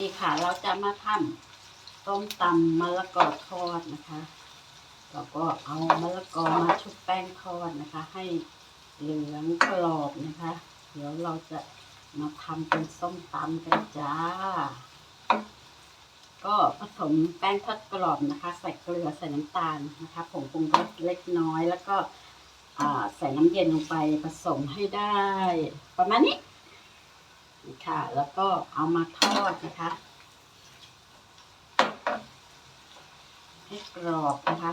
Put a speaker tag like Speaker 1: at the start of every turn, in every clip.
Speaker 1: นี่ค่ะ เราจะมาทำต้มตำมะละกอทอดนะคะแล้วก็เอามะละกอมาชุบแป้งทอดนะคะ ให้เหลืองกรอบนะคะ เดี๋ยวเราจะมาทำเป็นส้มตำกันจ้า ก็ผสมแป้งทอดกรอบนะคะ ใส่เกลือใส่น้ำตาลนะคะผงปรุงรสเล็กน้อย แล้วก็ใส่น้ำเย็นลงไปผสมให้ได้ ประมาณนี้ ค่ะ แล้วก็เอามาทอดนะคะให้กรอบนะคะ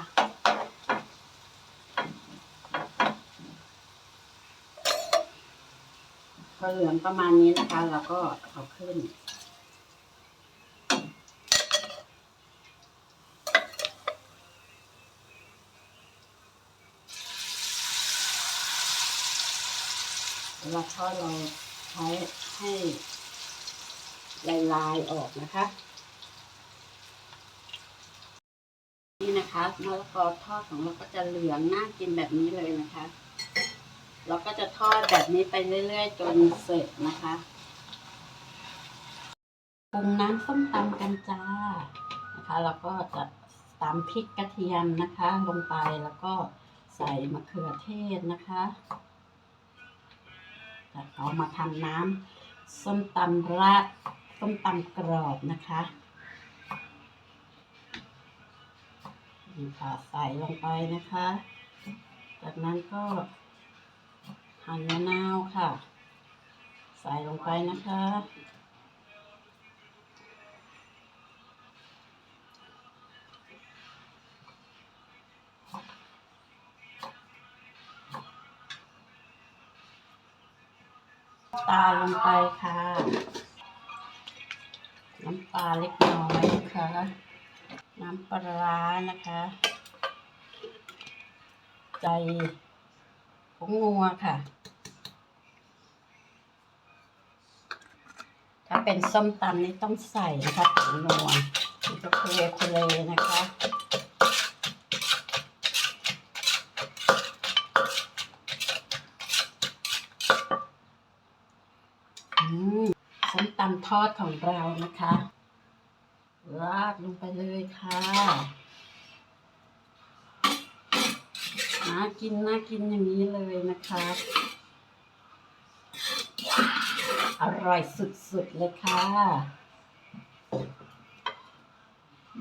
Speaker 1: พอเหลืองประมาณนี้นะคะ แล้วก็เอาขึ้นเวลาทอดเรา ใช้ให้ลายลายออกนะคะ นี่นะคะมะละกอทอดของเราก็จะเหลืองน่ากินแบบนี้เลยนะคะ เราก็จะทอดแบบนี้ไปเรื่อย ๆ จนเสร็จนะคะปรุงน้ำส้มตำกันจ้านะคะแล้วก็จะตำพริกกระเทียมนะคะ ลงไปแล้วก็ใส่มะเขือเทศนะคะ เอามาทำน้ำส้มตำราดส้มตำกรอบนะคะนี่ค่ะใส่ลงไปนะคะ จากนั้นก็หั่นมะนาวค่ะ ใส่ลงไปนะคะ ตาลงไปค่ะ น้ำปลาเล็กน้อยนะคะน้ำปลาร้านะคะใจผงงัวค่ะ ถ้าเป็นส้มตำนี่ต้องใส่นะคะผงนัวนี่ก็คือเทเลนะคะ อืมส้ม ตำทอดของเรานะคะราดลงไปเลยค่ะน่ากินน่ากินอย่างนี้เลยนะคะ อร่อยสุดๆเลยค่ะ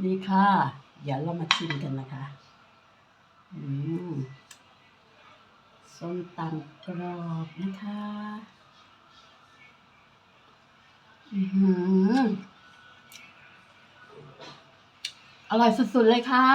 Speaker 1: นี่ค่ะ เดี๋ยวเรามาชิมกันนะคะ อืมส้มตำกรอบนะคะ อร่อยสุดๆเลยค่ะ